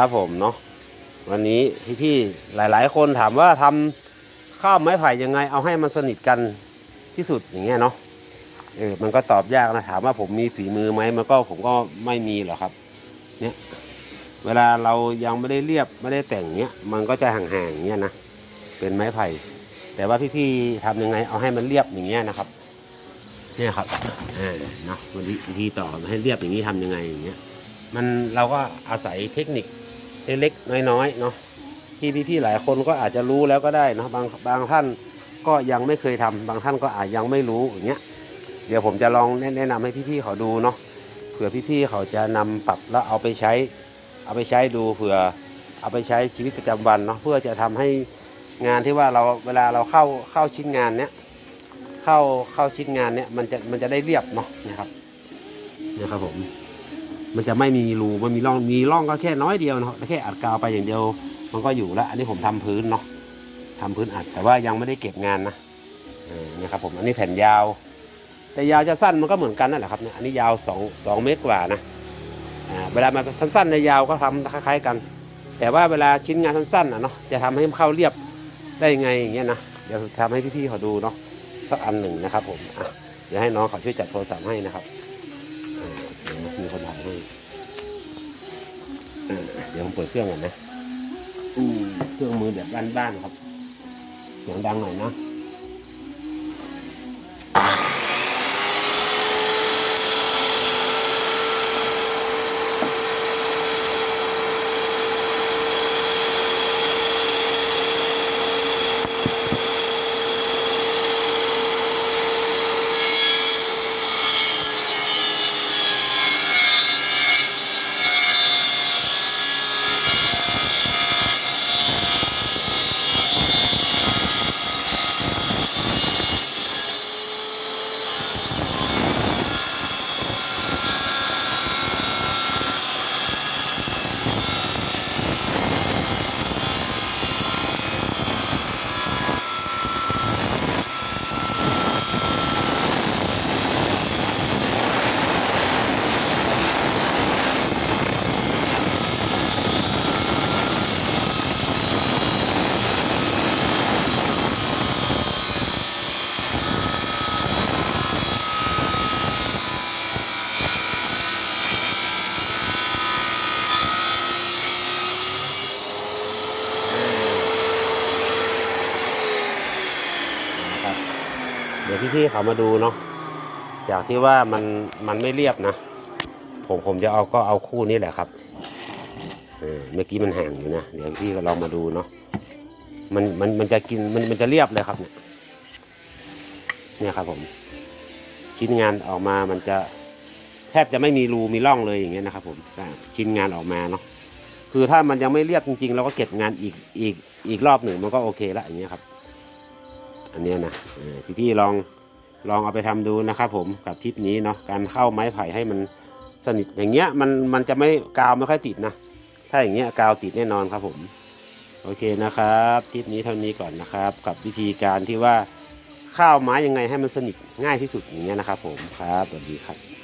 ครับผมเนาะวันนี้พี่ๆหลาย ๆ คนถามว่าทำข้าวไม้ไผ่ยังไง เอาให้มันสนิทกันที่สุดอย่างเงี้ยเนาะเออมันก็ตอบยากนะถามว่าผมมีฝีมือไหมมันก็ผมก็ไม่มีหรอกครับ เนี่ย เวลาเรายังไม่ได้เรียบไม่ได้แต่งเนี้ยมันก็จะห่างๆเงี้ยนะเป็นไม้ไผ่ แต่ว่าพี่ๆทำยังไง เอาให้มันเรียบอย่างเงี้ยนะครับเนี่ยครับเออเนาะวิธีวิธีต่อให้เรียบอย่างนี้ทำยังไงอย่างเงี้ยมันเราก็อาศัยเทคนิค เล็กๆ น้อยๆเนาะที่พี่ๆหลายคนก็อาจจะรู้แล้วก็ได้เนาะบางบางท่านก็ยังไม่เคยทำบางท่านก็อาจยังไม่รู้อย่างเงี้ยเดี๋ยวผมจะลองแนะนะนำให้พี่ๆเขาดูเนาะเผื่อพี่ๆเขาจะนำปรับแล้วเอาไปใช้ เอาไปใช้ดูเผื่อเอาไปใช้ชีวิตประจำวันเนาะเพื่อจะทำให้งานที่ว่าเราเวลาเราเข้าเข้าชิ้นงานเนี้ยเข้าเข้าชิ้นงานเนี้ยมันจะมันจะได้เรียบเนาะนะครับเนี่ยครับผม มันจะไม่มีรูมันมีร่องมีร่องก็แค่น้อยเดียวเนาะแค่อัดกาวไปอย่างเดียว มันก็อยู่แล้วอันนี้ผมทำพื้นเนาะทำพื้นอัดแต่ว่ายังไม่ได้เก็บงานนะนี่ครับผมอันนี้แผ่นยาว แต่ยาวจะสั้นมันก็เหมือนกันนั่นแหละครับเนี่ยอันนี้ยาวสองสองเมตรกว่านะเวลามันสั้นๆในยาวก็ทำคล้ายๆกัน แต่ว่าเวลาชิ้นงานสั้นๆอะเนาะจะทำให้มันเข้าเรียบได้ยังไงอย่างเงี้ยนะเดี๋ยวทำให้พี่ๆเขาดูเนาะสักอันหนึ่งนะครับผมอะเดี๋ยวให้น้องเขาช่วยจัดโทรศัพท์ให้นะครับอ่าเดี๋ยวมีคนถ่ายให้อ่า เดี๋ยวผมเปิดเครื่องก่อนนะอืมเครื่องมือแบบบ้านๆครับ เสียงดังหน่อยนะ ดี๋ยวพี่ๆเขามาดูเนาะจากที่ว่ามันมันไม่เรียบนะ ผมผมจะเอาก็เอาคู่นี้แหละครับเออเมื่อกี้มันห่างอยู่นะเดี๋ยวพี่ก็ลองมาดูเนาะมันมันมันจะกินมันมันจะเรียบเลยครับเนี่ยเนี่ยครับผม ชิ้นงานออกมามันจะแทบจะไม่มีรูมีร่องเลยอย่างเงี้ยนะครับ ผมชิ้นงานออกมาเนาะคือถ้ามันยังไม่เรียบจริงๆเราก็เก็บงานอีกอีกอีกรอบหนึ่งมันก็โอเคละอย่างเงี้ยครับ อันนี้นะที่พี่ลองลองเอาไปทำดูนะครับผมกับทิปนี้เนาะการเข้าไม้ไผ่ให้มันสนิทอย่างเงี้ยมันมันจะไม่กาวไม่ค่อยติดนะ ถ้าอย่างเงี้ยกาวติดแน่นอนครับผม โอเคนะครับทิปนี้เท่านี้ก่อนนะครับ กับวิธีการที่ว่าข้าวไม้ยังไงให้มันสนิทง่ายที่สุดอย่างเงี้ยนะครับผมครับสวัสดีครับ